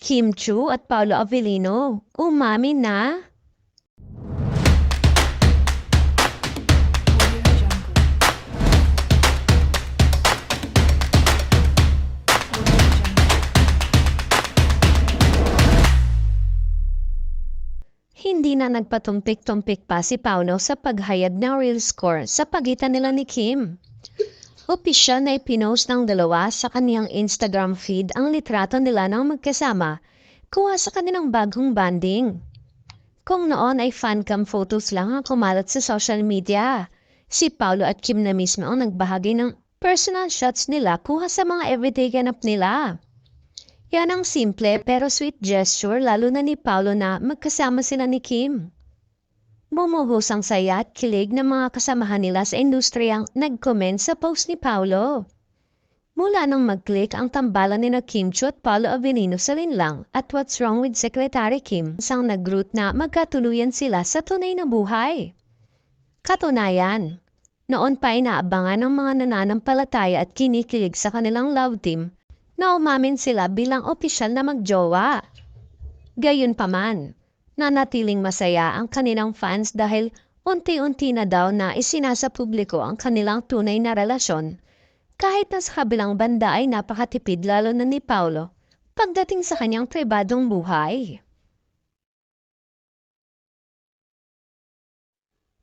Kim Chu at Paolo Avellino, umamin na. Hindi na nagpatumpik-tumpik pa si Pauno sa paghayag ng real score sa pagitan nila ni Kim. Opisyal na ipinost ng dalawa sa kaniyang Instagram feed ang litrato nila ng magkasama, kuha sa kanilang bagong banding. Kung noon ay fancam photos lang ang kumalat sa social media, si Paulo at Kim na mismo ang nagbahagi ng personal shots nila kuha sa mga everyday ganap nila. Yan ang simple pero sweet gesture lalo na ni Paolo na magkasama sila ni Kim. Bumuhos ang saya at kilig ng mga kasamahan nila sa industriyang nag-comment sa post ni Paolo. Mula nang mag-click ang tambalan ni na Kim Chu at Paolo Avellino sa linlang at What's Wrong with Secretary Kim sang nag-root na magkatuluyan sila sa tunay na buhay. Katunayan, noon pa inaabangan ng mga nananampalataya at kinikilig sa kanilang love team na umamin sila bilang opisyal na magjowa. Gayunpaman, nanatiling masaya ang kanilang fans dahil unti-unti na daw na isinasa publiko ang kanilang tunay na relasyon. Kahit na sa kabilang banda ay napakatipid lalo na ni Paulo pagdating sa kanyang pribadong buhay.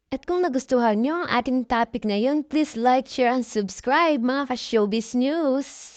At kung nagustuhan niyo ang ating topic ngayon, please like, share, and subscribe mga ka-showbiz news!